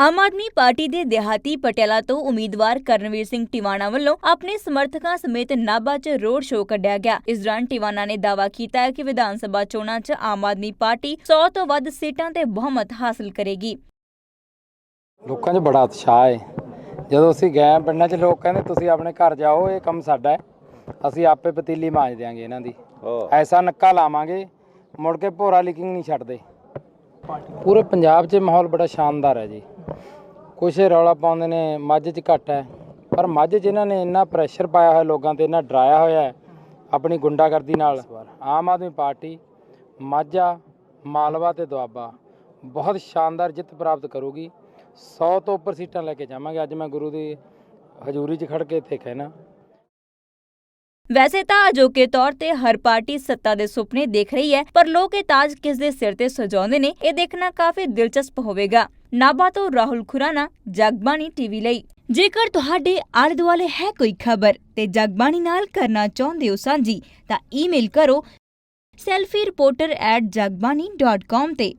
ਆਮ Aadmi party ਦੇ ਦਿਹਾਤੀ ਪਟਿਆਲਾ ਤੋਂ ਉਮੀਦਵਾਰ ਕਰਨਵੀਰ ਸਿੰਘ ਟਿਵਾਣਾ ਵੱਲੋਂ ਆਪਣੇ ਸਮਰਥਕਾਂ ਸਮੇਤ ਨਾਭਾ 'ਚ ਰੋਡ ਸ਼ੋਅ ਕੱਢਿਆ ਗਿਆ। ਇਸ ਦੌਰਾਨ ਟਿਵਾਣਾ ਨੇ ਦਾਅਵਾ ਕੀਤਾ ਹੈ ਕਿ ਵਿਧਾਨ ਸਭਾ ਚੋਣਾਂ 'ਚ ਆਮ ਆਦਮੀ ਪਾਰਟੀ 100 ਤੋਂ ਵੱਧ ਸੀਟਾਂ ਤੇ ਬਹੁਮਤ ਹਾਸਲ ਕਰੇਗੀ। ਲੋਕਾਂ 'ਚ ਬੜਾ ਉਤਸ਼ਾਹ ਹੈ ਜਦੋਂ ਅਸੀਂ ਗਏ ਪਿੰਡਾਂ 'ਚ ਲੋਕ ਕਹਿੰਦੇ ਤੁਸੀਂ ਆਪਣੇ ਘਰ ਜਾਓ ਇਹ ਕੰਮ ਸਾਡਾ ਹੈ। ਅਸੀਂ ਆਪੇ ਪਤੀਲੀ ਮਾਂਜ ਦਿਆਂਗੇ ਇਹਨਾਂ ਦੀ। ਐਸਾ ਨੱਕਾ ਲਾਵਾਂਗੇ ਮੁੜ ਕੇ ਭੋਰਾ ਲੀਕਿੰਗ ਨਹੀਂ ਛੱਡਦੇ। ਪੂਰੇ ਪੰਜਾਬ 'ਚ ਮਾਹੌਲ ਬੜਾ ਸ਼ਾਨਦਾਰ ਹੈ ਜੀ। ਕੁਛ ਰੌਲਾ ਪਾਉਂਦੇ ਨੇ, ਮੱਝ 'ਚ ਘੱਟ ਹੈ। ਪਰ ਮੱਝ 'ਚ ਇਹਨਾਂ ਨੇ ਇੰਨਾ ਪ੍ਰੈਸ਼ਰ ਪਾਇਆ ਹੋਇਆ ਲੋਕਾਂ ਤੇ, ਇੰਨਾ ਡਰਾਇਆ ਹੋਇਆ ਹੈ ਆਪਣੀ ਗੁੰਡਾਗਰਦੀ ਨਾਲ। ਆਮ ਆਦਮੀ ਪਾਰਟੀ, ਮਾਝਾ ਮਾਲਵਾ ਤੇ ਦੁਆਬਾ, ਬਹੁਤ ਸ਼ਾਨਦਾਰ ਜਿੱਤ ਪ੍ਰਾਪਤ ਕਰੂਗੀ। 100 ਤੋਂ ਉੱਪਰ ਸੀਟਾਂ ਲੈ ਕੇ ਜਾਵਾਂਗੇ। ਅੱਜ ਮੈਂ ਗੁਰੂ ਦੀ ਹਜ਼ੂਰੀ 'ਚ ਖੜ ਕੇ ਇੱਥੇ ਕਹਿਣਾ ਵੈਸੇ ਤਾਂ ਅਜੋਕੇ ਤੌਰ ਤੇ ਹਰ ਪਾਰਟੀ ਸੱਤਾ ਦੇ ਸੁਪਨੇ ਦੇਖ ਰਹੀ ਹੈ, ਪਰ ਲੋਕ ਇਹ ਤਾਜ ਕਿਸ ਦੇ ਸਿਰ ਤੇ ਸਜਾਉਂਦੇ ਨੇ, ਇਹ ਦੇਖਣਾ ਕਾਫੀ ਦਿਲਚਸਪ ਹੋਵੇਗਾ। ਨਾਭਾ ਤੋਂ ਰਾਹੁਲ ਖੁਰਾਨਾ, ਜਗਬਾਣੀ ਟੀਵੀ ਲਈ। ਜੇਕਰ ਤੁਹਾਡੇ ਆਲੇ ਦੁਆਲੇ ਹੈ ਕੋਈ ਖਬਰ ਤੇ ਜਗਬਾਣੀ ਨਾਲ ਕਰਨਾ ਚਾਹੁੰਦੇ ਹੋ ਸਾਂਝੀ, ਤਾਂ ਈਮੇਲ ਕਰੋ selfie reporter@jagbani.com ਤੇ।